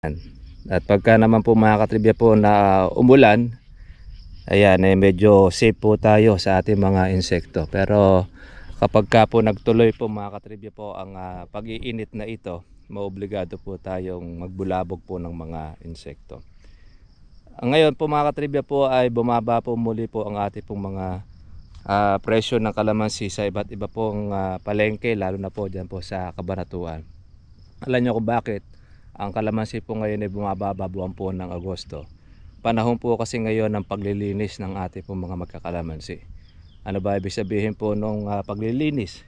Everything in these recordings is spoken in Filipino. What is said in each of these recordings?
At pagka naman po mga katribya po na umulan, ayan, eh, medyo safe po tayo sa ating mga insekto. Pero kapag ka po nagtuloy po mga katribya po ang ah, pag-iinit na ito, maobligado po tayong magbulabog po ng mga insekto. Ngayon po mga katribya po ay bumaba po muli po ang ating pong mga ah, presyo ng kalamansi sa iba't iba pong ah, palengke, lalo na po dyan po sa Kabanatuan. Alam niyo kung bakit? Ang kalamansi po ngayon ay bumababa buwan po ng Agosto. Panahon po kasi ngayon ng paglilinis ng ating pong mga magkakalamansi. Ano ba ibig sabihin po nung ah, paglilinis?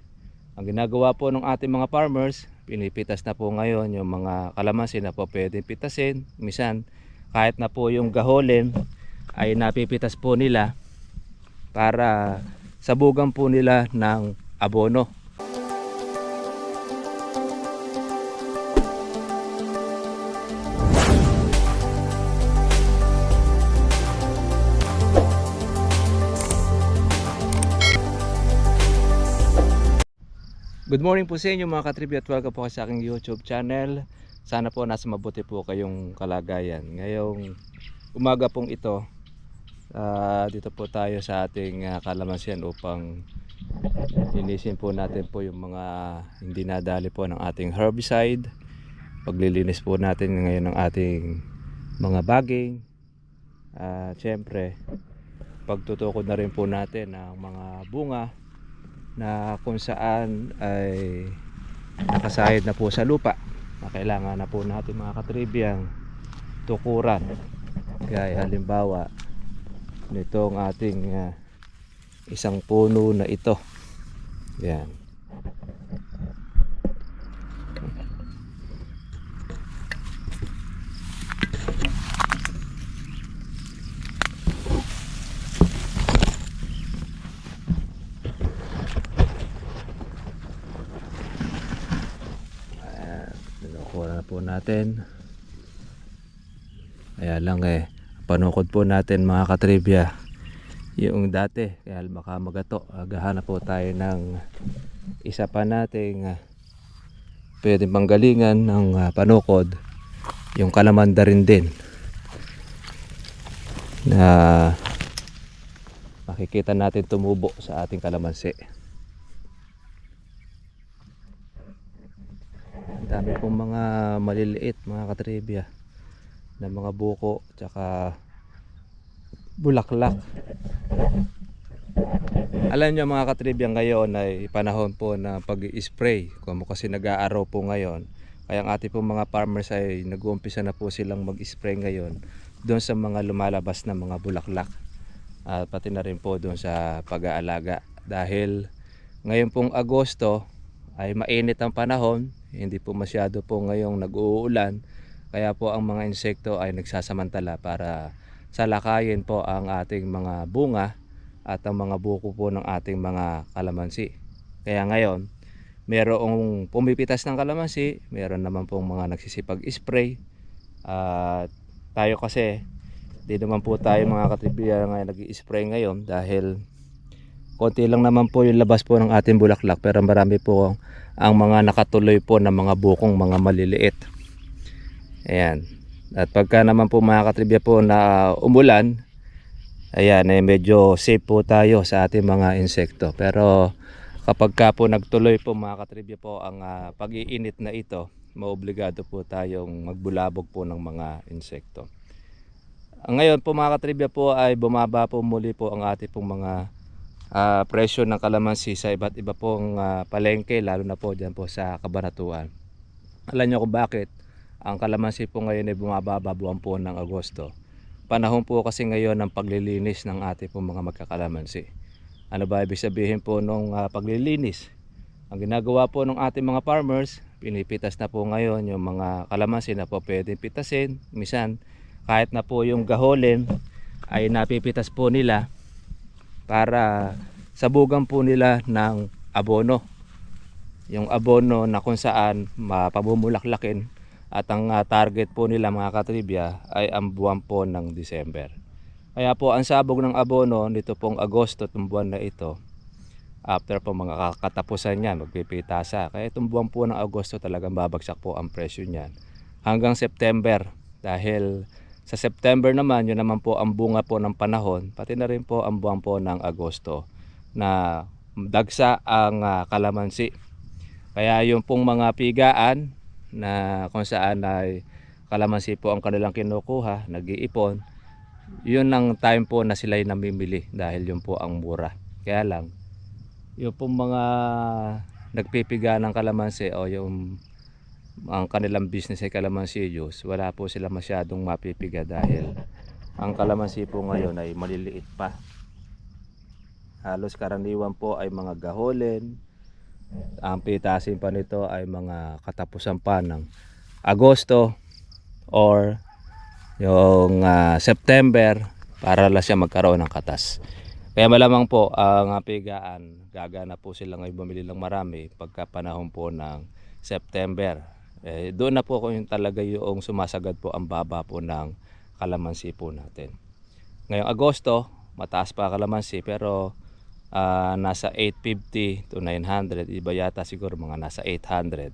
Ang ginagawa po ng ating mga farmers, pinipitas na po ngayon yung mga kalamansi na po pwedeng pitasin. Misan, kahit na po yung gaholin ay napipitas po nila para sabugan po nila ng abono. Good morning po sa inyo mga katribi at welcome po sa aking YouTube channel. Sana po nasa mabuti po kayong kalagayan. Ngayong umaga pong ito, ah, dito po tayo sa ating uh, kalamansian upang linisin po natin po yung mga hindi nadali po ng ating herbicide. Paglilinis po natin ngayon ng ating mga baging. At syempre, pagtutukod na rin po natin ang mga bunga na kung saan ay nakasahid na po sa lupa. Na kailangan na po natin mga katribyang tukuran. Kaya halimbawa nitong ating ah, isang puno na ito. Yan Nakuha na po natin. Kaya lang eh, panukod po natin mga katribya yung dati. Kaya baka magato. Agahanap po tayo ng isa pa nating uh, pwedeng panggalingan ng ah, panukod. Yung kalamanda rin din. Na makikita natin tumubo sa ating kalamansi. Dami pong mga maliliit mga katribya na mga buko tsaka bulaklak. Alam nyo mga katribya ngayon ay panahon po na pag-spray. Kung kasi nag-aaraw po ngayon. Kaya ang ating pong mga farmers ay nag-uumpisa na po silang mag-spray ngayon doon sa mga lumalabas na mga bulaklak. At pati na rin po doon sa pag-aalaga. Dahil ngayon pong Agosto ay mainit ang panahon, hindi po masyado po ngayong nag-uulan, kaya po ang mga insekto ay nagsasamantala para salakayin po ang ating mga bunga at ang mga buko po ng ating mga kalamansi. Kaya ngayon, merong pumipitas ng kalamansi, meron naman pong mga nagsisipag-spray, at tayo kasi, di naman po tayo mga katribiya ngayon nag-spray ngayon dahil konti lang naman po yung labas po ng ating bulaklak pero marami po ang mga nakatuloy po ng mga bukong mga maliliit. Ayan. At pagka naman po mga katribya po na umulan, ayan, eh, medyo safe po tayo sa ating mga insekto. Pero kapag ka po nagtuloy po mga katribya po ang ah, pag-iinit na ito, maobligado po tayong magbulabog po ng mga insekto. Ngayon po mga katribya po ay bumaba po muli po ang ating pong mga ah, presyo ng kalamansi sa iba't iba pong ah, palengke lalo na po dyan po sa Kabanatuan. Alam niyo kung bakit? Ang kalamansi po ngayon ay bumababa buwan po ng Agosto. Panahon po kasi ngayon ng paglilinis ng ating pong mga magkakalamansi. Ano ba ibig sabihin po nung ah, paglilinis? Ang ginagawa po ng ating mga farmers, pinipitas na po ngayon yung mga kalamansi na po pwedeng pitasin. Misan, kahit na po yung gaholin ay napipitas po nila para sabugan po nila ng abono. Yung abono na kung saan mapabumulaklakin at ang ah, target po nila mga katribya ay ang buwan po ng December. Kaya po ang sabog ng abono nito pong Agosto itong buwan na ito after po mga katapusan niyan magpipitasa. Kaya itong buwan po ng Agosto talagang babagsak po ang presyo niyan hanggang September dahil sa September naman yun naman po ang bunga po ng panahon pati na rin po ang buwan po ng Agosto na dagsa ang ah, kalamansi. Kaya yung pong mga pigaan na kung saan ay kalamansi po ang kanilang kinukuha nag-iipon yun ang time po na sila'y namimili dahil yun po ang mura. Kaya lang yung pong mga nagpipiga ng kalamansi o yung ang kanilang business ay kalamansi juice, wala po sila masyadong mapipiga dahil ang kalamansi po ngayon ay maliliit pa. Halos karaniwan po ay mga gaholin. Ang pitasin pa nito ay mga katapusan pa ng Agosto or yung ah, September para lang siya magkaroon ng katas. Kaya malamang po ang ah, pigaan, gagana po sila ngayon bumili ng marami pagka panahon po ng September. Eh, doon na po yung talaga yung sumasagad po ang baba po ng kalamansi po natin. Ngayong Agosto, mataas pa kalamansi pero ah, nasa 850 to 900. Iba yata siguro mga nasa 800.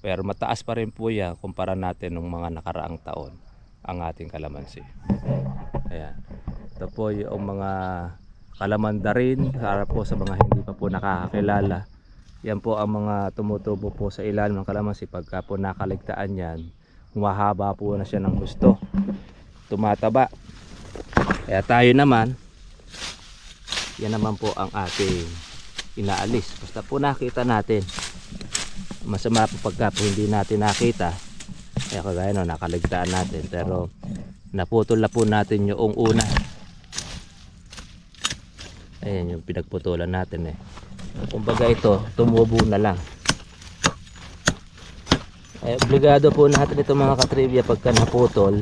Pero mataas pa rin po yan kumpara natin nung mga nakaraang taon ang ating kalamansi. Ayan. Ito po yung mga kalamandarin para po sa mga hindi pa po nakakakilala. Yan po ang mga tumutubo po sa ilalim ng kalamansi pagka po nakaligtaan yan. Humahaba po na siya ng gusto. Tumataba. Kaya tayo naman, yan naman po ang ating inaalis. Basta po nakita natin. Masama po pagka po hindi natin nakita. Kaya kagaya no, nakaligtaan natin. Pero naputol na po natin yung una. Ayan yung pinagputulan natin eh. Kumbaga ito, tumubo na lang. Eh, obligado po natin ito mga katrivia pagka naputol.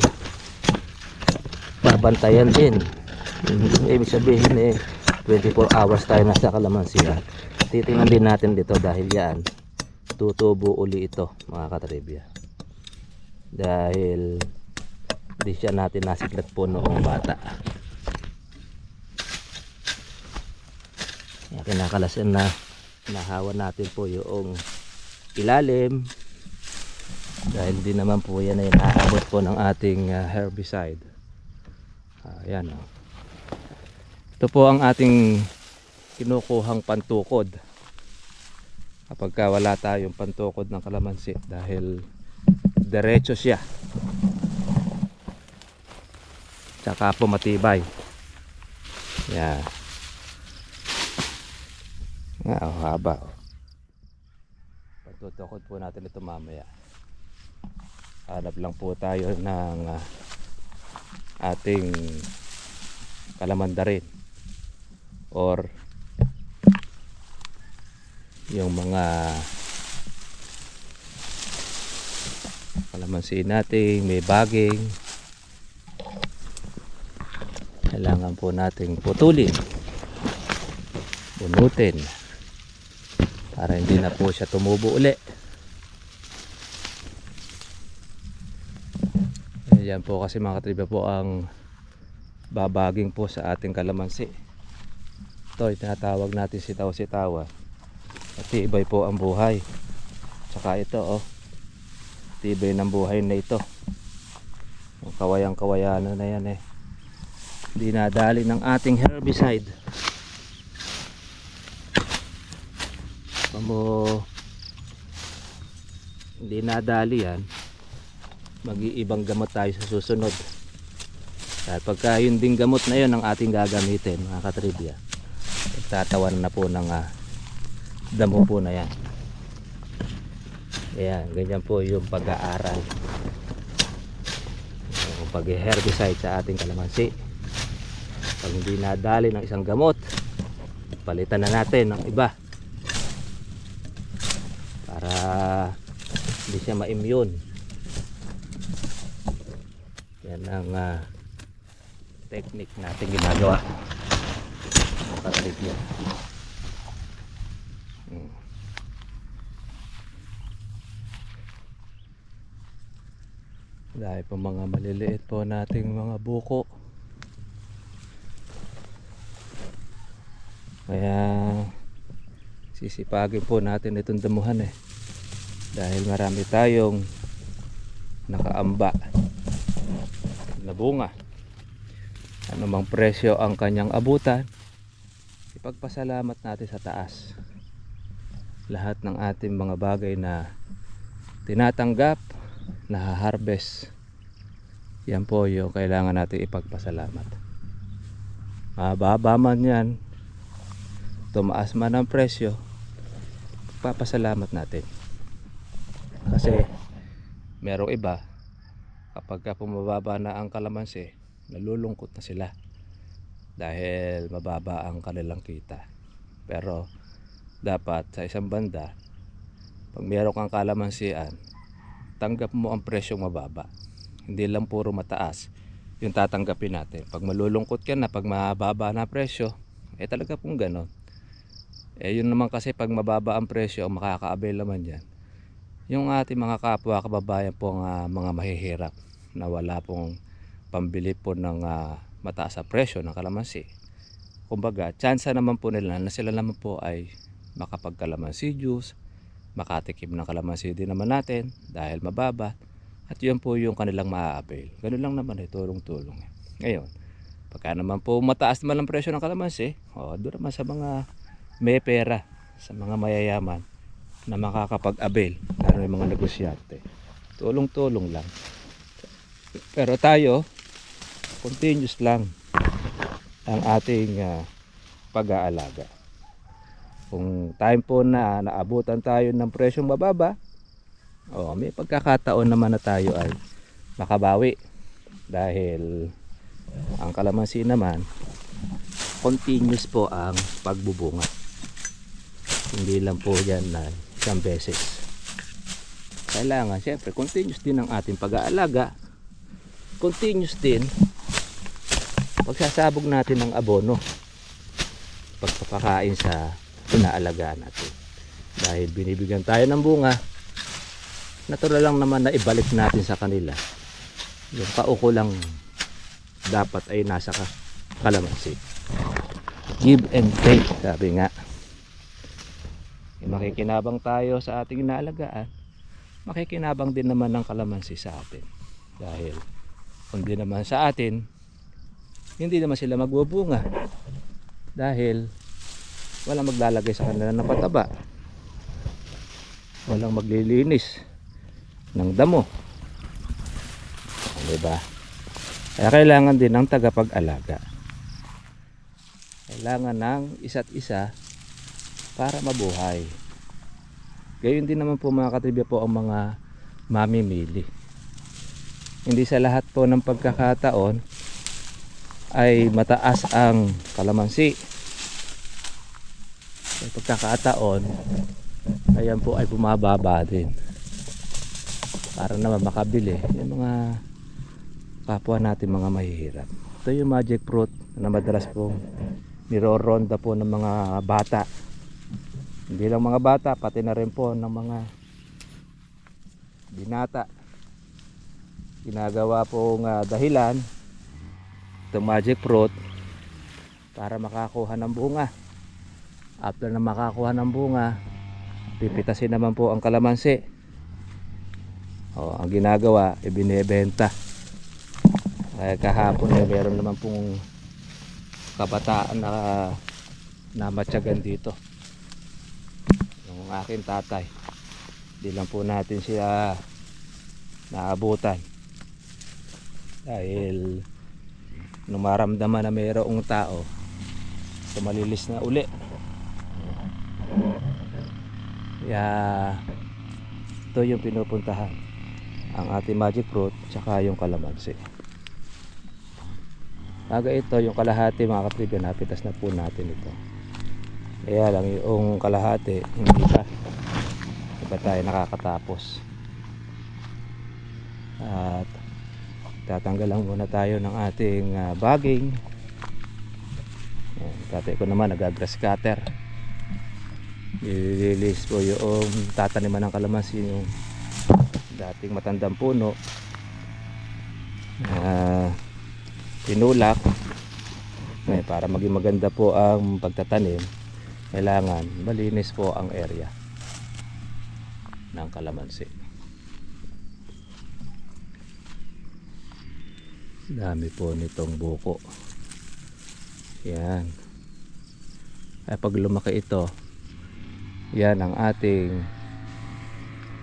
Babantayan din. Ibig sabihin eh, 24 hours tayo nasa kalamansiya. Titingnan din natin dito dahil yan, tutubo uli ito mga katrivia. Dahil di siya natin nasiklat po noong bata. Kaya kinakalasan na nahawa natin po yung ilalim dahil di naman po yan ay naabot po ng ating ah, herbicide. Ayan o. Ito po ang ating kinukuhang pantukod. Kapag ka wala tayong pantukod ng kalamansi dahil diretso siya. Tsaka po matibay. Yan. Nga, oh, haba. oh. Pagtutukod po natin ito mamaya. Hanap lang po tayo ng ah, ating kalamandarin or yung mga kalamansi natin may baging kailangan po nating putulin bunutin para hindi na po siya tumubo uli Ayan po kasi mga katriba po ang babaging po sa ating kalamansi. Ito tinatawag natin sitaw-sitawa. Tibay po ang buhay. Tsaka ito oh. Tibay ng buhay na ito. Ang kawayang kawayanan na yan eh. Hindi nadali ng ating herbicide. Pamo hindi nadali yan. Mag-iibang gamot tayo sa susunod. At pagka yun ding gamot na yun ang ating gagamitin mga katribya tatawan na po ng ah, damo po na yan. Ayan ganyan po yung pag-aaral. Pag-herbicide sa ating kalamansi. Pag hindi nadali ng isang gamot palitan na natin ng iba hindi siya ma-immune. Yan ang ah, technique natin ginagawa. Katribya hmm. dahil po mga maliliit po nating mga buko. Kaya sisipagin po natin itong damuhan eh dahil marami tayong nakaamba na bunga. Ano mang presyo ang kanyang abutan ipagpasalamat natin sa taas. Lahat ng ating mga bagay na tinatanggap na-harvest yan po yung kailangan natin ipagpasalamat. Mababa man yan tumaas man ang presyo papasalamat natin kasi merong iba kapag ka pumababa na ang kalamansi nalulungkot na sila dahil mababa ang kanilang kita. Pero dapat sa isang banda pag meron kang kalamansian tanggap mo ang presyong mababa. Hindi lang puro mataas yung tatanggapin natin. Pag malulungkot ka na pag mababa na presyo eh talaga pong ganon. Eh yun naman kasi pag mababa ang presyo makaka-avail naman yan yung ating mga kapwa kababayan pong ah, mga mahihirap na wala pong pambili po ng ah, mataas sa presyo ng kalamansi kumbaga chance naman po nila na sila naman po ay makapagkalamansi juice makatikim ng kalamansi din naman natin dahil mababa at yun po yung kanilang maa-avail ganun lang naman eh tulong-tulong eh. ngayon pagka naman po mataas naman ang presyo ng kalamansi oh, doon naman sa mga may pera sa mga mayayaman na makakapag-avail. Lalo yung mga negosyante. Tulong-tulong lang. Pero tayo continuous lang ang ating ah, pag-aalaga. Kung time po na naabutan tayo ng presyong mababa oh, may pagkakataon naman na tayo ay makabawi. Dahil ang kalamansi naman continuous po ang pagbubunga. Hindi lang po yan na isang beses. Kailangan syempre continuous din ang ating pag-aalaga. Continuous din pagsasabog natin ng abono pagpapakain sa inaalagaan natin. Dahil binibigyan tayo ng bunga natural lang naman na ibalik natin sa kanila. Yung kaukulang dapat ay nasa ka kalamansi. Give and take sabi nga makikinabang tayo sa ating inaalagaan makikinabang din naman ng kalamansi sa atin. Dahil kundi naman sa atin hindi naman sila magbubunga. Dahil walang maglalagay sa kanila ng pataba. Walang maglilinis ng damo. Di ba kaya kailangan din ng tagapag-alaga. Kailangan ng isa't isa para mabuhay. Gayon din naman po mga katribya po ang mga mamimili hindi sa lahat po ng pagkakataon ay mataas ang kalamansi. Sa pagkakataon ayan po ay bumababa din. Para naman makabili yung mga kapwa natin mga mahihirap. Ito yung magic fruit na madalas pong niroronda po ng mga bata hindi lang mga bata pati na rin po ng mga binata. Ginagawa pong ah, dahilan itong magic fruit para makakuha ng bunga. After na makakuha ng bunga pipitasin naman po ang kalamansi. O, ang ginagawa ibinebenta. Kaya kahapon eh, meron naman pong kabataan na namatyagan dito aking tatay. Di lang po natin siya naabutan. Dahil nung maramdaman na mayroong tao tumalilis na uli. Kaya ito yung pinupuntahan. Ang ating magic fruit tsaka yung kalamansi. Aga ito yung kalahati mga katribya napitas na po natin ito kaya lang yung kalahati hindi pa. Hindi tayo nakakatapos. At tatanggal lang muna tayo ng ating ah, bagging Ayan, tatay ko naman nagagrass cutter. Nililis po yung tataniman ng kalamansi yung dating matandang puno. Na tinulak. Eh, para maging maganda po ang pagtatanim kailangan malinis po ang area ng kalamansi Dami po nitong buko. Yan. Ay pag lumaki ito, yan ang ating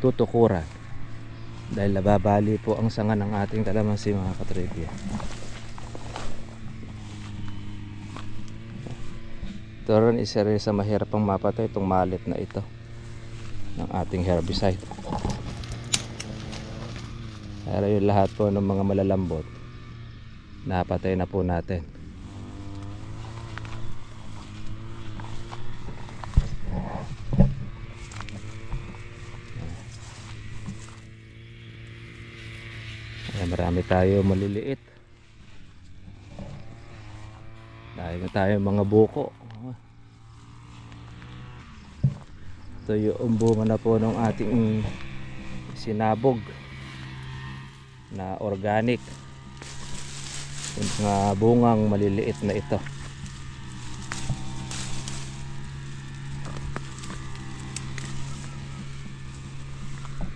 tutukuran. Dahil nababali po ang sanga ng ating kalamansi mga katribya. Ito rin isa rin sa mahirap pang mapatay itong malit na ito ng ating herbicide. Pero yung lahat po ng mga malalambot napatay na po natin. Ayan, marami tayo maliliit. Dahil na tayo mga buko. Ito yung bunga na po ng ating sinabog na organic. Yung mga bungang maliliit na ito.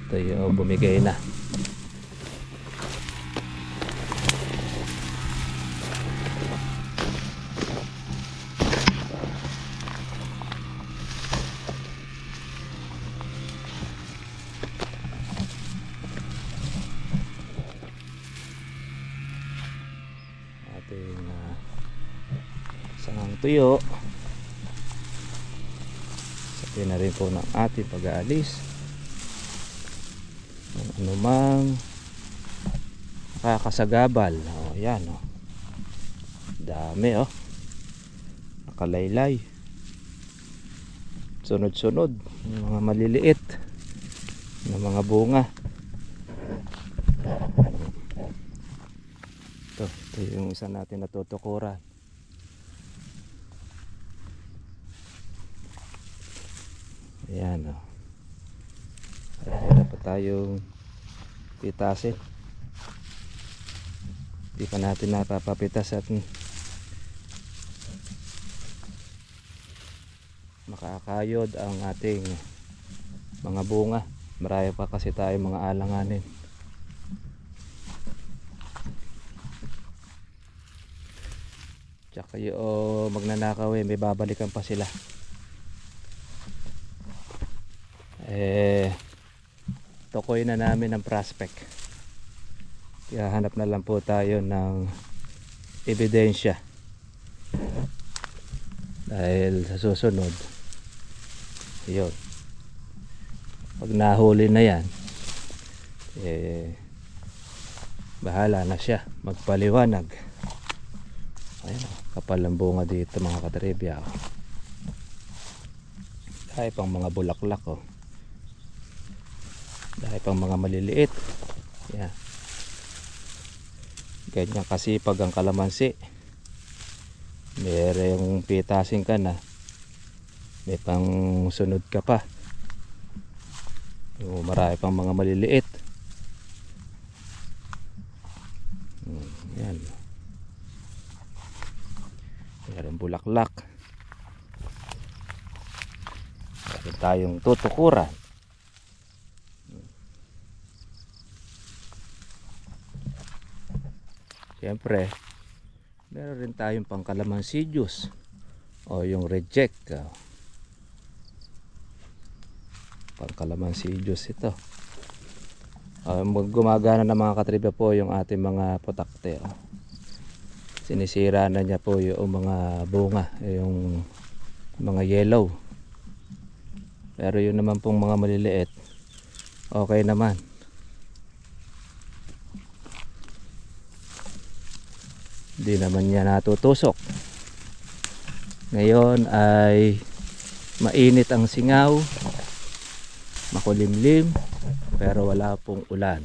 Ito yung bumigay na. Tuyo sabihin na rin po ng ating pag-aalis. Ng anumang nakakasagabal. O yan o dami o nakalaylay. Sunod sunod yung mga maliliit na mga bunga. Ito, ito yung isa natin natutukuran ayan o kaya pa tayong pitasin. Hindi pa natin napapapitas at makakayod ang ating mga bunga. Marami pa kasi tayo mga alanganin. Tsaka yung magnanakaw eh, may babalikan pa sila. Eh, tukoy na namin ang prospect. Kaya hanap na lang po tayo ng ebidensya. Dahil sa susunod, yun. Pag nahuli na yan, eh, bahala na siya magpaliwanag. Ayan o, kapal ng bunga dito mga katribya. oh. Dahil pang mga bulaklak oh. Pang mga maliliit. Yan. Ganyan kasipag ang kalamansi. Merong pitasin ka na. May pang sunod ka pa. Yung marami pang mga maliliit. Hmm, yan. Meron bulaklak. Meron tayong tutukuran. Siyempre, meron rin tayong pangkalamansi juice o yung reject. Oh. Pangkalamansi juice ito. Uh, gumagana ng mga katriba po yung ating mga putakte. Oh sinisira na niya po yung mga bunga yung mga yellow pero yun naman pong mga maliliit okay naman hindi naman niya natutusok. Ngayon ay mainit ang singaw makulimlim pero wala pong ulan.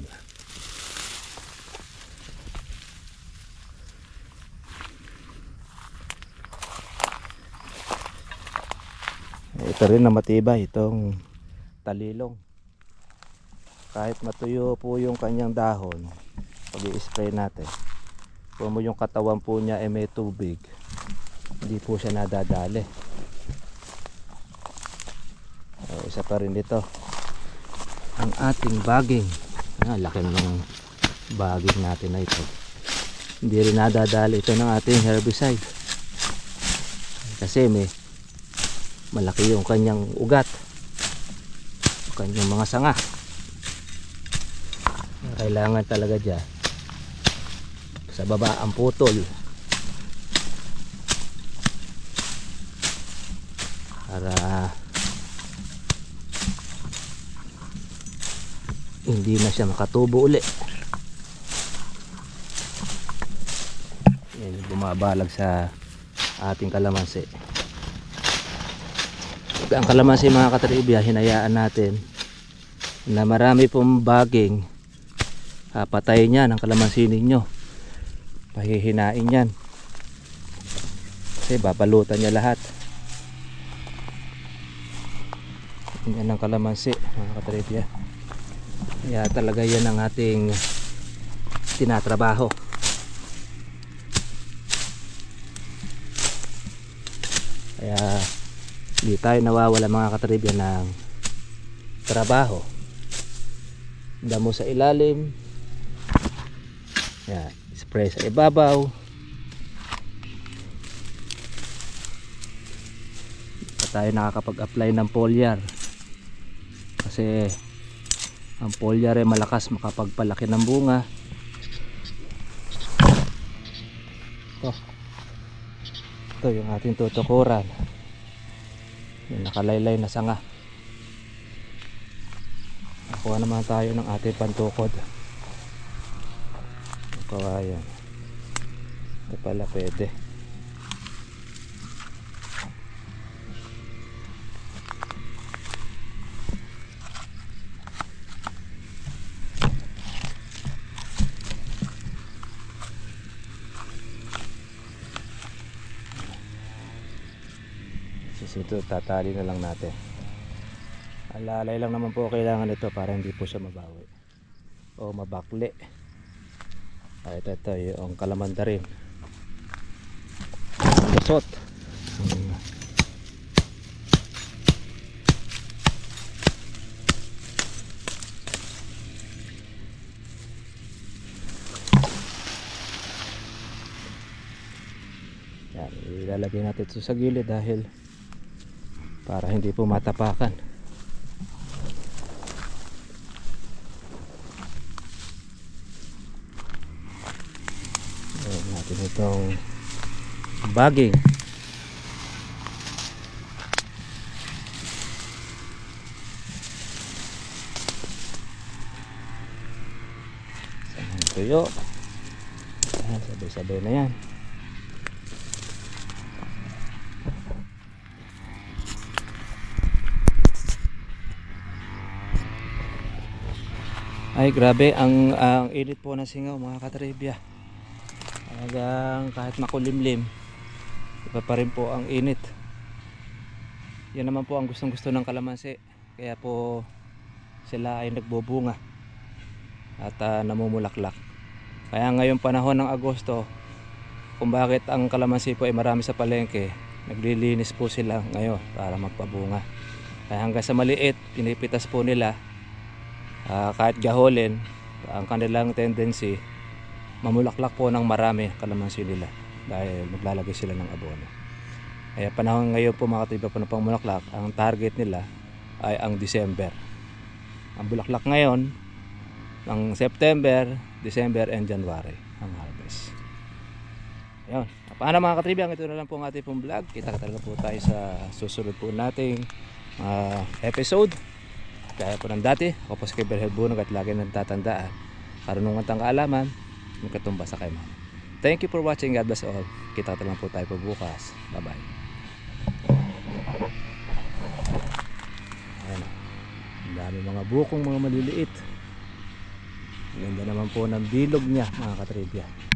Ito rin na matibay itong talilong. Kahit matuyo po yung kanyang dahon pag i-spray natin kung yung katawan po niya ay may tubig hindi po siya nadadali. So, isa pa rin dito. Ang ating baging. Ah, laki ng baging natin na ito. Hindi rin nadadali ito ng ating herbicide. Kasi may malaki yung kanyang ugat. Kanyang mga sanga. Kailangan talaga dyan sa baba ang putol. Para hindi na siya makatubo uli. Yan bumabalag sa ating kalamansi. Ang kalamansi mga katribya hinayaan natin na marami pong baging uh, patayin yan ang kalamansi ninyo pahihinain yan. Kasi babalutan niya lahat. Yan ang kalamansi mga katribya kaya talaga yan ang ating tinatrabaho. Kaya hindi tayo nawawala mga katribya ng trabaho. Damo sa ilalim. Yan, spray sa ibabaw. Pa tayo nakakapag-apply ng foliar kasi ang foliar ay malakas makapagpalaki ng bunga. Ito. Ito yung ating tutukuran. Yung nakalaylay na sanga. Nakuha naman tayo ng ating pantukod kawayan ito pala pwede Sisito, tatali na lang natin. Alalay lang naman po kailangan ito para hindi po siya mabawi. O mabakli. Ah, ito, ito, yung kalamanda rin. Lusot. Hmm. Yan, ilalagay natin ito sa gilid dahil para hindi po matapakan Ayan natin itong bagging Saan tuyo. Sabay-sabay na yan. Ay grabe. Ang ang init po ng singaw mga katribya. Hanggang kahit makulimlim iba pa rin po ang init. Yan naman po ang gustong gusto ng kalamansi. Kaya po sila ay nagbubunga at ah, namumulaklak. Kaya ngayong panahon ng Agosto kung bakit ang kalamansi po ay marami sa palengke naglilinis po sila ngayon para magpabunga. Kaya hanggang sa maliit pinipitas po nila Ah, kahit gaholin ang kanilang tendency mamulaklak po ng marami kalamansi nila dahil maglalagay sila ng abono. Kaya panahon ngayon po mga katiba po ng pangmulaklak ang target nila ay ang December. Ang bulaklak ngayon ng September, December and January ang harvest. Yun paano mga katribyan ito na lang po ang ating pong vlog. Kita talaga po tayo sa susunod po nating ah, episode. Kaya po ng dati, ako po si Kibel Helbunog at lagi nang tatandaan. Karunungan tang kaalaman, may katumba sa kay mama. Thank you for watching. God bless all. Kita lang po tayo po bukas. Bye bye. Ayan. Ang dami mga bukong mga maliliit. Ganda naman po ng bilog niya mga katribya.